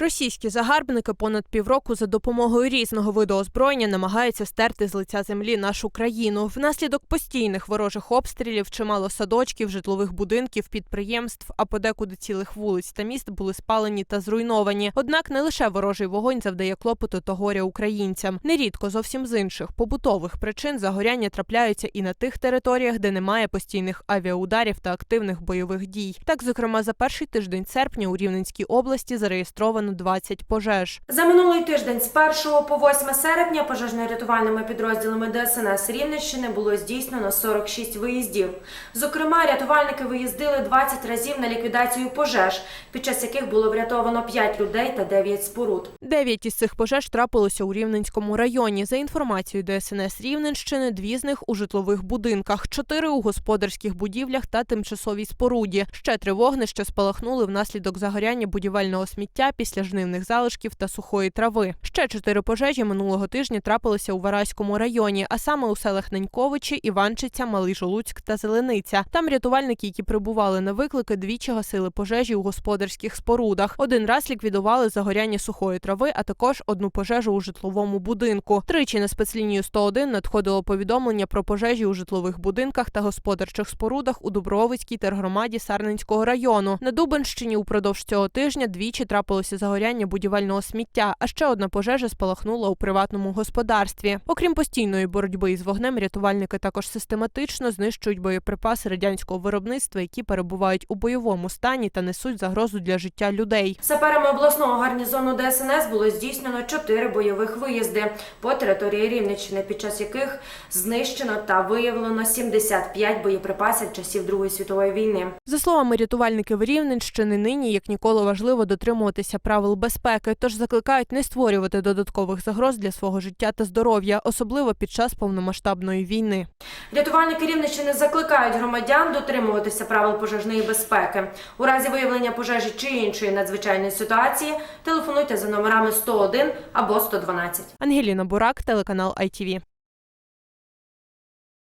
Російські загарбники понад півроку за допомогою різного виду озброєння намагаються стерти з лиця землі нашу країну. Внаслідок постійних ворожих обстрілів чимало садочків, житлових будинків, підприємств, а подекуди цілих вулиць та міст були спалені та зруйновані. Однак не лише ворожий вогонь завдає клопоту та горя українцям. Нерідко зовсім з інших побутових причин загоряння трапляються і на тих територіях, де немає постійних авіаударів та активних бойових дій. Так, зокрема, за перший тиждень серпня у Рівненській області зареєстровано 20 пожеж. За минулий тиждень з 1 по 8 серпня пожежно-рятувальними підрозділами ДСНС Рівненщини було здійснено 46 виїздів. Зокрема, рятувальники виїздили 20 разів на ліквідацію пожеж, під час яких було врятовано 5 людей та 9 споруд. Дев'ять із цих пожеж трапилося у Рівненському районі. За інформацією ДСНС Рівненщини, дві з них у житлових будинках, чотири у господарських будівлях та тимчасовій споруді. Ще три вогнища спалахнули внаслідок загоряння будівельного сміття після жнивних залишків та сухої трави. Ще чотири пожежі минулого тижня трапилися у Вараському районі, а саме у селах Неньковичі, Іванчиця, Малий Жолуцьк та Зелениця. Там рятувальники, які прибували на виклики, двічі гасили пожежі у господарських спорудах. Один раз ліквідували загоряння сухої трави, а також одну пожежу у житловому будинку. Тричі на спецлінію 101 надходило повідомлення про пожежі у житлових будинках та господарчих спорудах у Дубровицькій тергромаді Сарненського району. На Дубенщині упродовж цього тижня двічі трапилося загоряння будівельного сміття, а ще одна пожежа спалахнула у приватному господарстві. Окрім постійної боротьби із вогнем, рятувальники також систематично знищують боєприпаси радянського виробництва, які перебувають у бойовому стані та несуть загрозу для життя людей. Саперами обласного гарнізону ДСНС було здійснено 4 бойових виїзди по території Рівненщини, під час яких знищено та виявлено 75 боєприпасів часів Другої світової війни. За словами рятувальників Рівненщини, нині як ніколи важливо дотримуватися правил безпеки, тож закликають не створювати додаткових загроз для свого життя та здоров'я, особливо під час повномасштабної війни. Рятувальники Рівненщини закликають громадян дотримуватися правил пожежної безпеки. У разі виявлення пожежі чи іншої надзвичайної ситуації телефонуйте за номерами 101 або 112. Ангеліна Бурак, телеканал ITV.